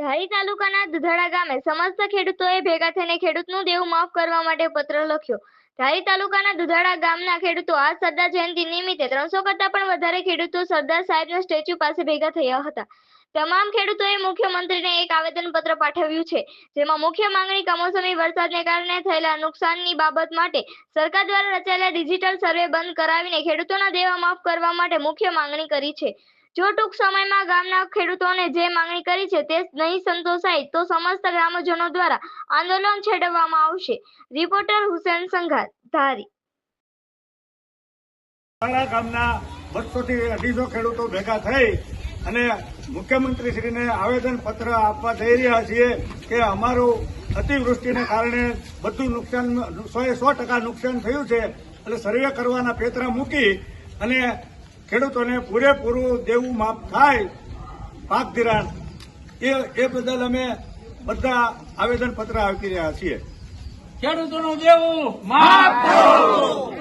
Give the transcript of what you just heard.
ધારી તાલુકાના દુધાળા ગામે સમસ્ત ખેડૂતોએ ભેગા થઈને ખેડૂતનું દેવું માફ કરવા માટે પત્ર લખ્યો. ધારી તાલુકાના દુધાળા ગામના ખેડૂતો આ સરદાર જયંતિ નિમિત્તે ત્રણસો કરતા પણ વધારે ખેડૂતો સરદાર સાહેબના સ્ટેચ્યુ પાસે ભેગા થયા હતા. તમામ ખેડૂતોએ મુખ્યમંત્રીને એક આવેદનપત્ર પાઠવ્યું છે, જેમાં મુખ્ય માંગણી કમોસમી વરસાદને કારણે થયેલા નુકસાનની બાબત માટે સરકાર દ્વારા રચાયેલા ડિજિટલ સર્વે બંધ કરાવીને ખેડૂતોના દેવા માફ કરવા માટે મુખ્ય માંગણી કરી છે. જો ટૂંક સમયમાં ગામના ખેડૂતોને જે માંગણી કરી છે તે નહીં સંતોષાય, તો સમસ્ત ગ્રામજનો દ્વારા આંદોલન છેડવવામાં આવશે. રિપોર્ટર હુસેન સંઘાર ધારી ગામના બસોથી અઢીસો ખેડૂતો ભેગા થઈ અને મુખ્યમંત્રીશ્રીને આવેદન પત્ર આપવા જઈ રહ્યા છીએ કે અમારું અતિવૃષ્ટિને કારણે બધું નુકસાન, સો સો ટકા નુકસાન થયું છે. એટલે સર્વે કરવાના પેતરા મૂકી અને ખેડૂતોને પૂરેપૂરું દેવું માફ થાય પાક ધિરાણ એ એ બદલ અમે બધા આવેદન પત્ર આપી રહ્યા છીએ. ખેડૂતોનું દેવું માફ કરો.